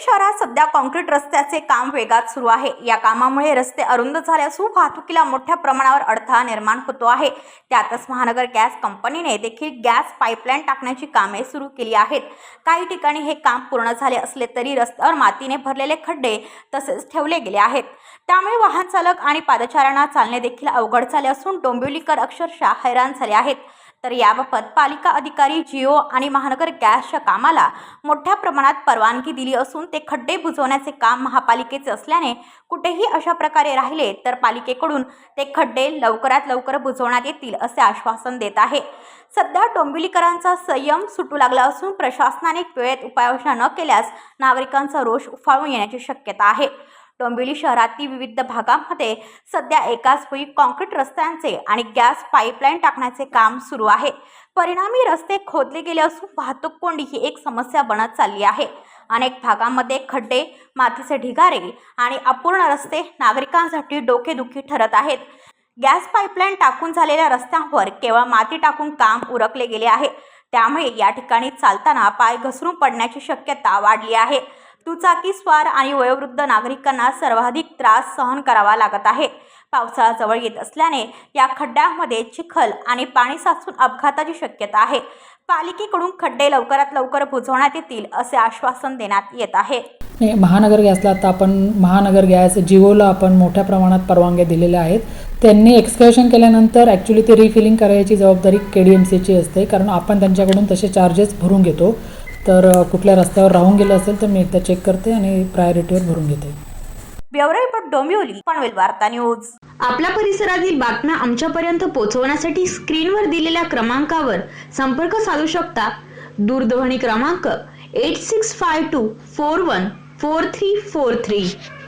शहरात सध्या कॉन्क्रीट रस्त्याचे काम वेगात सुरू आहे. या कामामुळे रस्ते अरुंद झाले असून वाहतुकीला मोठ्या प्रमाणावर अडथळा निर्माण होतो आहे. त्यातच महानगर गॅस कंपनीने देखील गॅस पाईपलाईन टाकण्याची कामे सुरू केली आहेत. काही ठिकाणी हे काम पूर्ण झाले असले तरी रस्त्यावर मातीने भरलेले खड्डे तसेच ठेवले गेले आहेत. त्यामुळे वाहन चालक आणि पादचाऱ्यांना चालणे देखील अवघड झाले असून डोंबिवलीकर अक्षरशः हैराण झाले आहेत. तर याबाबत पालिका अधिकारी जिओ आणि महानगर गॅसच्या कामाला मोठ्या प्रमाणात परवानगी दिली असून ते खड्डे बुजवण्याचे काम महापालिकेचे असल्याने कुठेही अशा प्रकारे राहिले तर पालिकेकडून ते खड्डे लवकरात लवकर बुजवण्यात येतील असे आश्वासन देत आहे. सध्या डोंबिवलीकरांचा संयम सुटू लागला असून प्रशासनाने वेळेत उपाययोजना न केल्यास नागरिकांचा रोष उफाळून येण्याची शक्यता आहे. डोंबिवली शहरातील विविध भागामध्ये सध्या एकाच वेळी कॉन्क्रीट रस्त्यांचे आणि गॅस पाईपलाईन टाकण्याचे काम सुरू आहे. परिणामी रस्ते खोदले गेले असून वाहतूक कोंडी ही एक समस्या बनत चालली आहे. अनेक भागामध्ये खड्डे मातीचे ढिगारे आणि अपूर्ण रस्ते नागरिकांसाठी डोकेदुखी ठरत आहेत. गॅस पाईपलाईन टाकून झालेल्या रस्त्यांवर केवळ माती टाकून काम उरकले गेले आहे. त्यामुळे या ठिकाणी चालताना पाय घसरून पडण्याची शक्यता वाढली आहे. दुचाकी स्वार आणि वयोवृद्ध नागरिकांना सर्वाधिक त्रास सहन करावा लागत आहे. पावसाळा जवळ येत असल्याने या खड्ड्यांमध्ये चिखल आणि पाणी साचून अपघाताची शक्यता आहे. पालिकेकडून खड्डे लवकरात लवकर बुजवण्यात येतील असे आश्वासन देण्यात येत आहे. महानगर गॅसला आता आपण महानगर गॅस जिओला आपण मोठ्या प्रमाणात परवानग्या दिलेल्या आहेत. त्यांनी एक्सकर्शन केल्यानंतर ॲक्च्युली ते रिफिलिंग करायची जबाबदारी के डी एम सीची असते. कारण आपण त्यांच्याकडून तसे चार्जेस भरून घेतो. तर कुठल्या रस्त्यावर राहून गेलं असेल तर मी एकदा चेक करते आणि प्रायोरिटीवर भरून घेते. ब्युरो रिपोर्ट डोंबिवली पनवेल वार्ता न्यूज. आपल्या परिसरातील बातम्या आमच्यापर्यंत पोहोचवण्यासाठी स्क्रीनवर दिलेल्या क्रमांकावर संपर्क साधू शकता. दूरध्वनी क्रमांक eight six five two four one four three four three